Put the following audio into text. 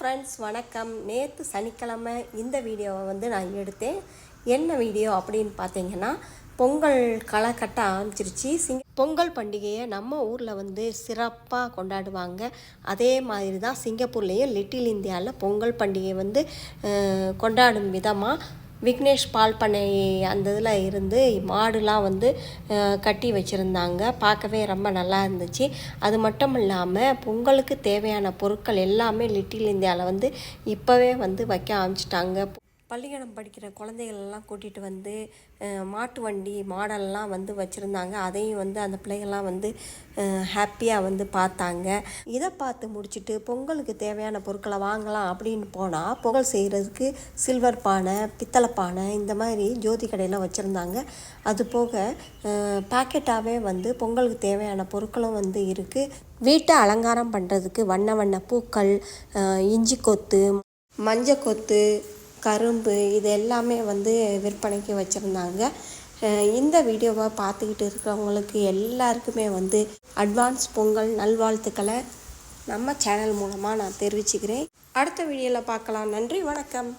Friends வணக்கம். நேற்று சனிக்கிழமை இந்த வீடியோவை வந்து நான் எடுத்தேன். என்ன வீடியோ அப்படின்னு பார்த்தீங்கன்னா பொங்கல் களை கட்ட ஆரம்பிச்சிருச்சு. சிங்க பொங்கல் பண்டிகையை நம்ம ஊரில் வந்து சிறப்பாக கொண்டாடுவாங்க. அதே மாதிரி தான் சிங்கப்பூர்லேயும் லிட்டில் இந்தியாவில் பொங்கல் பண்டிகை வந்து கொண்டாடும் விதமாக விக்னேஷ் பால் பண்ணை அந்த இதில் இருந்து மாடுலாம் வந்து கட்டி வச்சுருந்தாங்க. பார்க்கவே ரொம்ப நல்லா இருந்துச்சு. அது மட்டும் இல்லாமல் பொங்கலுக்கு தேவையான பொருட்கள் எல்லாமே லிட்டில் இந்தியாவில் வந்து இப்போவே வந்து வைக்க ஆரம்பிச்சிட்டாங்க. பள்ளிக்கூடம் படிக்கிற குழந்தைகள் எல்லாம் கூட்டிகிட்டு வந்து மாட்டு வண்டி மாடல்லாம் வந்து வச்சுருந்தாங்க. அதையும் வந்து அந்த பிள்ளைகள்லாம் வந்து ஹாப்பியாக வந்து பார்த்தாங்க. இதை பார்த்து முடிச்சுட்டு பொங்கலுக்கு தேவையான பொருட்களை வாங்கலாம் அப்படின்னு போனால் பொங்கல் செய்கிறதுக்கு சில்வர் பானை பித்தளை பானை இந்த மாதிரி ஜோதி கடையெல்லாம் வச்சுருந்தாங்க. அது போக பேக்கெட்டாகவே வந்து பொங்கலுக்கு தேவையான பொருட்களும் வந்து இருக்குது வீட்டை அலங்காரம் பண்ணுறதுக்கு வண்ண வண்ண பூக்கள் இஞ்சி கொத்து மஞ்சள் கொத்து கரும்பு இது எல்லாமே வந்து விற்பனைக்கு வச்சுருந்தாங்க. இந்த வீடியோவை பார்த்துக்கிட்டு இருக்கிறவங்களுக்கு எல்லாருக்குமே வந்து அட்வான்ஸ் பொங்கல் நல்வாழ்த்துக்களை நம்ம சேனல் மூலமாக நான் தெரிவிச்சுக்கிறேன். அடுத்த வீடியோவில் பார்க்கலாம். நன்றி வணக்கம்.